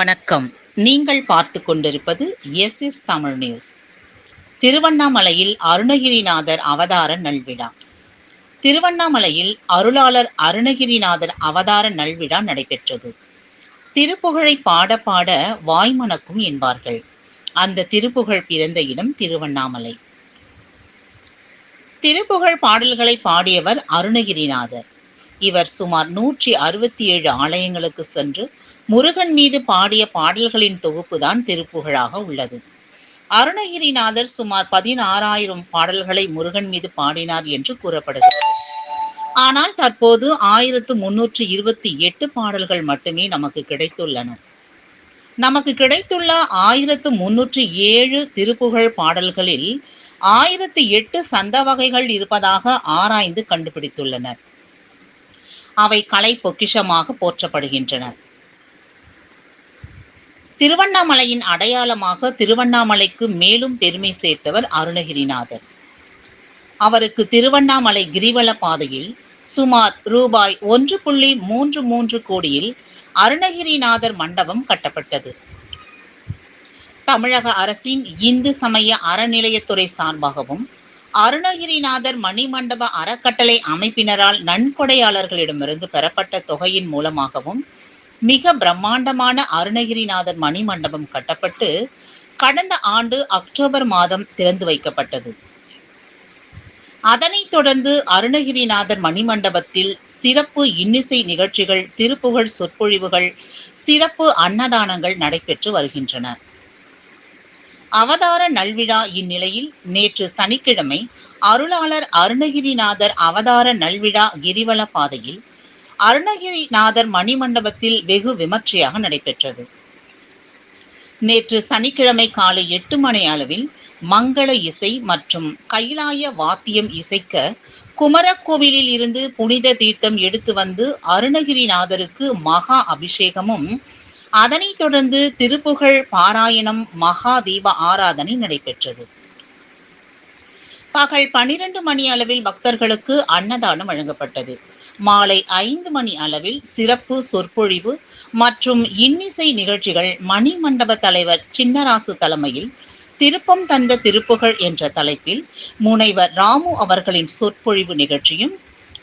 வணக்கம். நீங்கள் பார்த்து கொண்டிருப்பது எஸ் எஸ் தமிழ் நியூஸ். திருவண்ணாமலையில் அருணகிரிநாதர் அவதார நல்விழா. திருவண்ணாமலையில் அருளாளர் அருணகிரிநாதர் அவதார நல்விழா நடைபெற்றது. திருப்புகழை பாட பாட வாய்மணக்கும் என்பார்கள். அந்த திருப்புகழ் பிறந்த இடம் திருவண்ணாமலை. திருப்புகழ் பாடல்களை பாடியவர் அருணகிரிநாதர். இவர் சுமார் நூற்றி அறுபத்தி ஏழு ஆலயங்களுக்கு சென்று முருகன் மீது பாடிய பாடல்களின் தொகுப்புதான் திருப்புகழாக உள்ளது. அருணகிரிநாதர் சுமார் பதினாறாயிரம் பாடல்களை முருகன் மீது பாடினார் என்று கூறப்படுகிறது. ஆனால் தற்போது ஆயிரத்து முன்னூற்று இருபத்தி எட்டு பாடல்கள் மட்டுமே நமக்கு கிடைத்துள்ளன. நமக்கு கிடைத்துள்ள ஆயிரத்து முன்னூற்று ஏழு திருப்புகழ் பாடல்களில் ஆயிரத்து எட்டு சந்த வகைகள் இருப்பதாக ஆராய்ந்து கண்டுபிடித்துள்ளனர். அவை கலை பொக்கிஷமாக போற்றப்படுகின்றன. திருவண்ணாமலையின் அடையாளமாக திருவண்ணாமலைக்கு மேலும் பெருமை சேர்த்தவர் அருணகிரிநாதர். அவருக்கு திருவண்ணாமலை கிரிவல பாதையில் சுமார் ரூபாய் ஒன்று புள்ளி மூன்று மூன்று கோடியில் அருணகிரிநாதர் மண்டபம் கட்டப்பட்டது. தமிழக அரசின் இந்து சமய அறநிலையத்துறை சார்பாகவும் அருணகிரிநாதர் மணிமண்டப அறக்கட்டளை அமைப்பினரால் நன்கொடையாளர்களிடமிருந்து பெறப்பட்ட தொகையின் மூலமாகவும் மிக பிரம்மாண்டமான அருணகிரிநாதர் மணிமண்டபம் கட்டப்பட்டு கடந்த ஆண்டு அக்டோபர் மாதம் திறந்து வைக்கப்பட்டது. அதனைத் தொடர்ந்து அருணகிரிநாதர் மணிமண்டபத்தில் சிறப்பு இன்னிசை நிகழ்ச்சிகள் திருப்புகழ் சொற்பொழிவுகள் சிறப்பு அன்னதானங்கள் நடைபெற்று வருகின்றன. அவதார நல்விழா இந்நிலையில் நேற்று சனிக்கிழமை அருளாளர் அருணகிரிநாதர் அவதார நல்விழா கிரிவல பாதையில் அருணகிரிநாதர் மணிமண்டபத்தில் வெகு விமர்சையாக நடைபெற்றது. நேற்று சனிக்கிழமை காலை எட்டு மணி அளவில் மங்கள இசை மற்றும் கைலாய வாத்தியம் இசைக்க குமரக்கோவிலில் இருந்து புனித தீர்த்தம் எடுத்து வந்து அருணகிரிநாதருக்கு மகா அபிஷேகமும் அதனைத் தொடர்ந்து திருப்புகழ் பாராயணம் மகா தீப ஆராதனை நடைபெற்றது. பகல் பனிரெண்டு மணி அளவில் பக்தர்களுக்கு அன்னதானம் வழங்கப்பட்டது. மாலை ஐந்து மணி அளவில் சிறப்பு சொற்பொழிவு மற்றும் இன்னிசை நிகழ்ச்சிகள் மணி மண்டப தலைவர் சின்னராசு தலைமையில் திருப்பம் தந்த திருப்புகழ் என்ற தலைப்பில் முனைவர் ராமு அவர்களின் சொற்பொழிவு நிகழ்ச்சியும்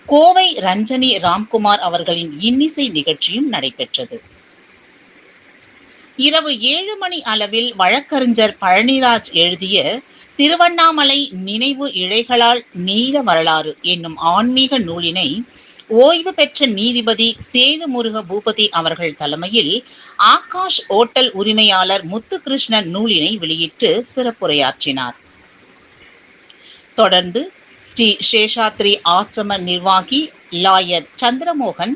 கோவை ரஞ்சனி ராம்குமார் அவர்களின் இன்னிசை நிகழ்ச்சியும் நடைபெற்றது. இரவு ஏழு மணி அளவில் வழக்கறிஞர் பழனிராஜ் எழுதிய திருவண்ணாமலை நினைவு இழைகளால் நீத வரலாறு என்னும் ஆன்மீக நூலினை ஓய்வு பெற்ற நீதிபதி சேது முருக பூபதி அவர்கள் தலைமையில் ஆகாஷ் ஓட்டல் உரிமையாளர் முத்துகிருஷ்ணன் நூலினை வெளியிட்டு சிறப்புரையாற்றினார். தொடர்ந்து ஸ்ரீ சேஷாத்ரி ஆசிரம நிர்வாகி லாயர் சந்திரமோகன்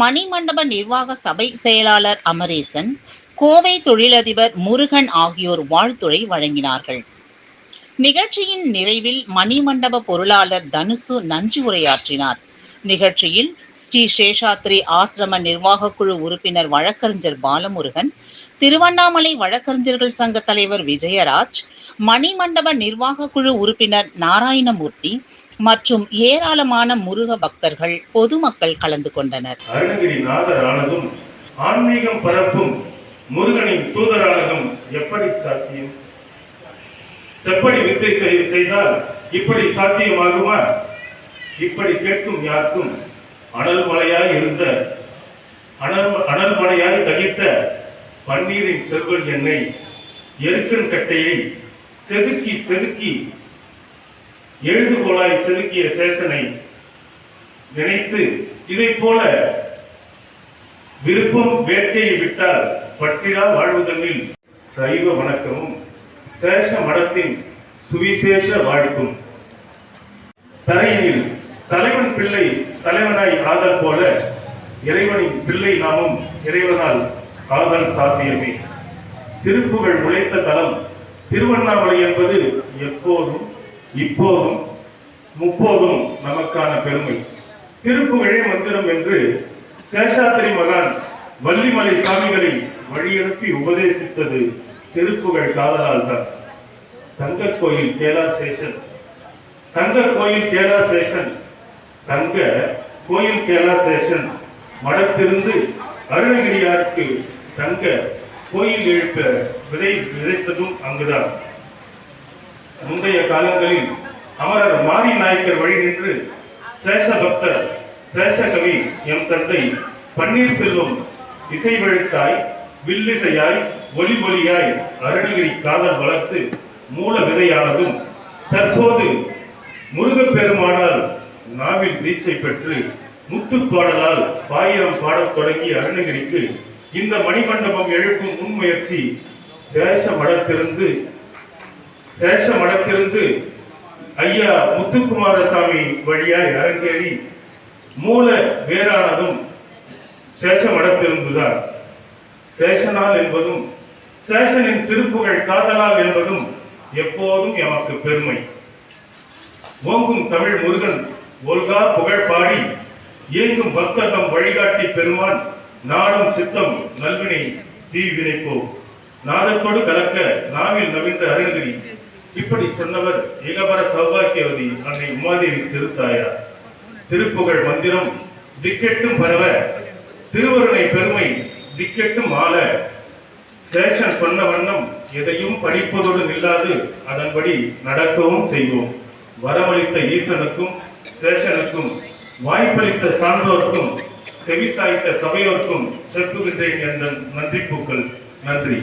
மணிமண்டப நிர்வாக சபை செயலாளர் அமரேசன் கோவை தொழிலதிபர் முருகன் ஆகியோர் வாழ்த்துரை வழங்கினார்கள். நிகழ்ச்சியின் நிறைவில் மணிமண்டப பொருளாளர் தனுசு நன்றி உரையாற்றினார். நிகழ்ச்சியில் ஸ்ரீ சேஷாத்ரி ஆசிரம நிர்வாக குழு உறுப்பினர் வழக்கறிஞர் பாலமுருகன் திருவண்ணாமலை வழக்கறிஞர்கள் சங்க தலைவர் விஜயராஜ் மணிமண்டப நிர்வாக குழு உறுப்பினர் நாராயணமூர்த்தி மற்றும் ஏராளமான முருக பக்தர்கள் பொதுமக்கள் கலந்து கொண்டனர். ஆன்மீகம் பரப்பும் முருகனின் தூதரழகம் எப்படி சாத்தியம்? செப்படி வித்தை செய்- செய்தால் இப்படி சாத்தியமாகுமா? இப்படி கேட்கும் யாருக்கும் அனல் மலையாய் இருந்த அனல் அனல் மலையாய் தகித்த பன்னீரின் செல்வல் எண்ணெய் எருக்கன் கட்டையை செதுக்கி செதுக்கி எழுதுகோலாய் செதுக்கிய சேஷனை நினைத்து இதைப் போல விருப்பம் வேட்கையை விட்டால் பட்டிரா வாழ்வுதலில் சைவ வணக்கமும் சேஷ மடத்தின் சுவிசேஷ வாழ்க்கும். தரையில் தலைவன் பிள்ளை தலைவனாய் ஆதல் போல இறைவனின் பிள்ளை நாமும் இறைவனால் ஆதல் சாத்தியமே. திருப்புகள் உழைத்த தலம் திருவண்ணாமலை என்பது எப்போதும் இப்போதும் முப்போதும் நமக்கான பெருமை. திருப்புகழே மந்திரம் என்று சேஷாத்திரி மகான் வள்ளிமலை சாமிகளின் வழியனுப்பி உபதேசித்தது திருப்புகழ் காதலால் தான். தங்க கோயில் கேலா சேஷன். தங்க கோயில் கேலா சேஷன். தங்க கோயில் கேலா சேஷன். மடத்திருந்து அருணகிரியாருக்கு தங்க கோயில் எழுப்ப விதை விதைத்ததும் அங்குதான். முந்தைய காலங்களில் அமரர் மாரி நாயக்கர் வழி நின்று சேஷபக்தர் சேஷகவி எம் தந்தை பன்னீர்செல்வம் இசை வெழுத்தாய் வில்லிசையாய் ஒலி ஒலியாய் அருணகிரி காதல் வளர்த்து மூல விதையானதும் தற்போது முருகப்பெருமானால் நாவில் வீச்சை பெற்று முத்துப்பாடலால் பாயிரம் பாடத் தொடங்கிய அருணகிரிக்கு இந்த மணிமண்டபம் எழுப்பும் முன்முயற்சி சேஷ மடத்திலிருந்து சேஷ மடத்திலிருந்து ஐயா முத்துக்குமாரசாமி வழியாய் அரங்கேறி மூல வேறானதும் சேஷ மடத்திலிருந்துதான் சேஷனால் என்பதும் சேஷனின் திருப்புகழ் காதலால் என்பதும் எப்போதும் எமக்கு பெருமை. ஓங்கும் தமிழ் முருகன் ஒல்கா புகழ் பாடி இயங்கும் பக்தகம் வழிகாட்டி பெருமான் நாடும் சித்தம் நல்வினை தீவினைப்போ. நாதத்தோடு கலக்க நாவில் நவிந்த அருந்திரி இப்படி சொன்னவர் இளவர சௌபாக்கியவதி அன்னை உமாதேவி திருத்தாயார். திருப்புகழ் மந்திரம் திக்கெட்டும் பரவ திருவருணை பெருமை திக்கெட்டும் மாலை. சேஷன் சொன்ன வண்ணம் எதையும் படிப்பதோடு நில்லாது அதன்படி நடக்கவும் செய்வோம். வரமளித்த ஈசனுக்கும் சேஷனுக்கும் வாய்ப்பளித்த சான்றோர்க்கும் செவிசாய்த்த சபையோர்க்கும் செப்புகின்றேன் என்ற நன்றி பூக்கள் நன்றி.